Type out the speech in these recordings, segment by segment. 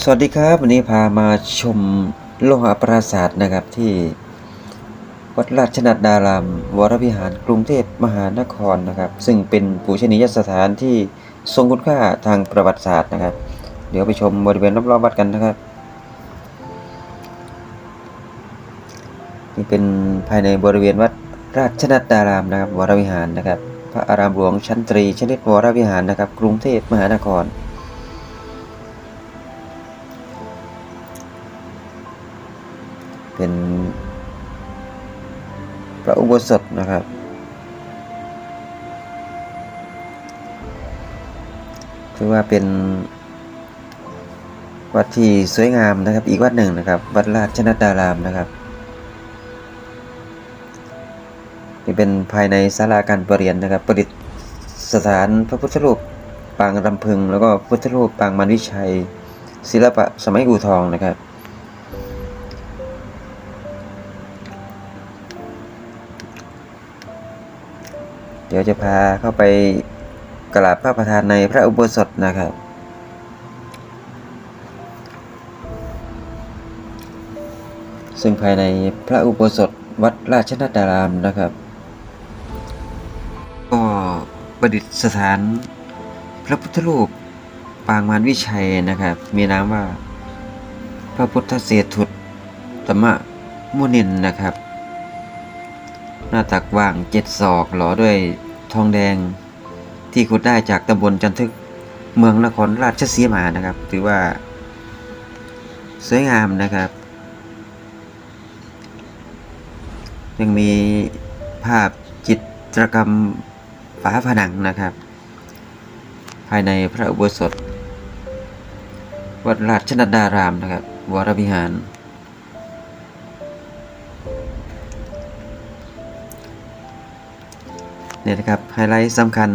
สวัสดีครับวันนี้พามาชมโลหะปราสาทนะครับที่วัดราชนัดดารามวรวิหารกรุงเทพมหานครนะครับ ซึ่งเป็นปูชนียสถานที่ทรงคุณค่าทางประวัติศาสตร์นะครับ เดี๋ยวไปชมบริเวณรอบๆวัดกันนะครับนี่เป็นภายในบริเวณวัดราชนัดดารามนะครับ วรวิหารนะครับ พระอารามหลวงชั้นตรีชนิดวรวิหารนะครับ กรุงเทพมหานคร เป็นพระอุโบสถนะครับ ถือว่าเป็นวัดที่สวยงามนะครับ อีกวัดหนึ่งนะครับ วัดราชนัดดารามนะครับนี่เป็นภายในศาลาการประเรียนนะครับประดิษฐานพระพุทธรูปปางรำพึง แล้วก็พุทธรูปปางมันวิชัย ศิลปะสมัยอู่ทองนะครับ เดี๋ยวจะพาเข้าไปกราบพระประธานในพระอุโบสถนะครับ ซึ่งภายในพระอุโบสถวัดราชนัดารามนะครับ ก็ประดิษฐานพระพุทธรูปปางมารวิชัยนะครับ มีนามว่า พระพุทธเศรษฐุตตมะมุนินนะครับ หน้าตักว่างเจ็ดศอกหล่อด้วยทองแดง ที่ขุดได้จากตำบลจันทึกเมืองนครราชสีมานะครับ ถือว่า สวยงามนะครับ ยังมีภาพจิตรกรรมฝาผนังนะครับ ภายในพระอุโบสถ วัดราชนัดดารามนะครับ วรวิหาร เนี่ยนะครับไฮไลท์สำคัญ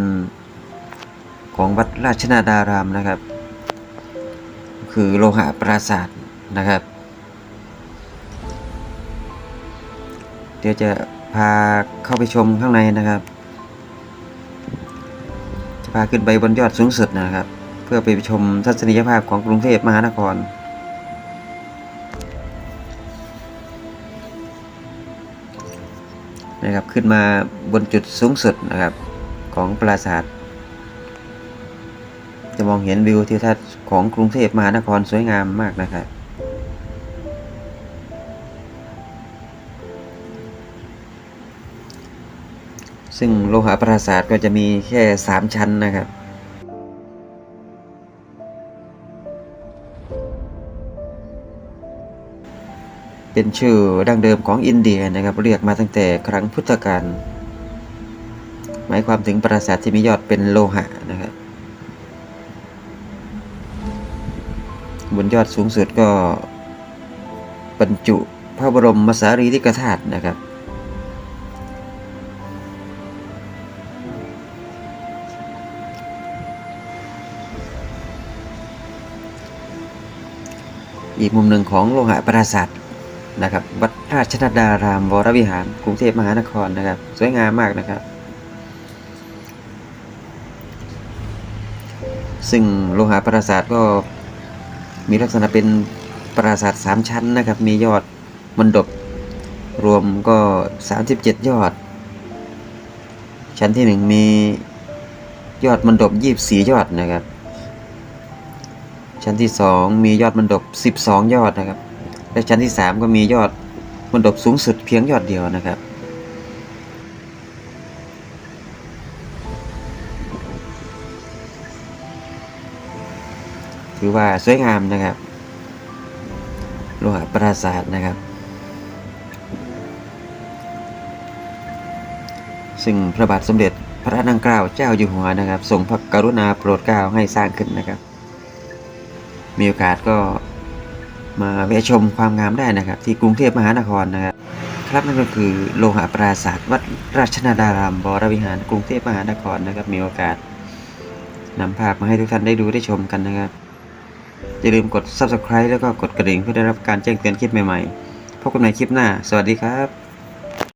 ของวัดราชนาดารามนะครับ คือโลหะปราสาทนะครับ เดี๋ยวจะพาเข้าไปชมข้างในนะครับ จะพาขึ้นไปบนยอดสูงสุดนะครับ เพื่อไปชมทัศนียภาพของกรุงเทพมหานคร นะครับขึ้นมาบนจุดสูงสุดนะครับของปราสาท จะมองเห็นวิวทิวทัศน์ของกรุงเทพมหานครสวยงามมากนะครับซึ่งโลหะปราสาทก็จะมีแค่ 3 ชั้นนะครับ เป็นชื่อดั้งเดิมของอินเดียนะครับ เรียกมาตั้งแต่ครั้งพุทธกาลหมายความถึงปราสาทที่มียอดเป็นโลหะนะครับบนยอดสูงสุดก็บรรจุพระบรมสารีริกธาตุนะครับ อีกมุมหนึ่งของโลหะปราสาท นะครับ วัดราชนัดดารามวรวิหาร กรุงเทพมหานครนะครับ สวยงามมากนะครับ ซึ่งโลหะปราสาทก็มีลักษณะเป็นปราสาทสามชั้นนะครับ มียอดมณฑปรวมก็ 37 ยอด ชั้นที่หนึ่งมียอดมณฑป24 ยอดนะครับ ชั้นที่สองมียอดมณฑป12 ยอดนะครับ และชั้นที่สามก็มียอดมณฑปสูงสุดเพียงยอดเดียวนะครับถือว่าสวยงามนะครับโลหะปราสาทนะครับ ซึ่งพระบาทสมเด็จพระนางเกล้าเจ้าอยู่หัวนะครับทรงพระกรุณาโปรดเกล้าให้สร้างขึ้นนะครับ มีโอกาสก็ มาแวะชมความงามได้นะครับ ที่กรุงเทพมหานครนะครับครับนั่นก็คือโลหะปราสาทวัดราชนาดารามบรวิหารกรุงเทพมหานครนะครับ มีโอกาสนำภาพมาให้ทุกท่านได้ดูได้ชมกันนะครับอย่าลืมกด subscribe แล้วก็กดกระดิ่งเพื่อได้รับการแจ้งเตือนคลิปใหม่ๆพบกันในคลิปหน้า สวัสดีครับ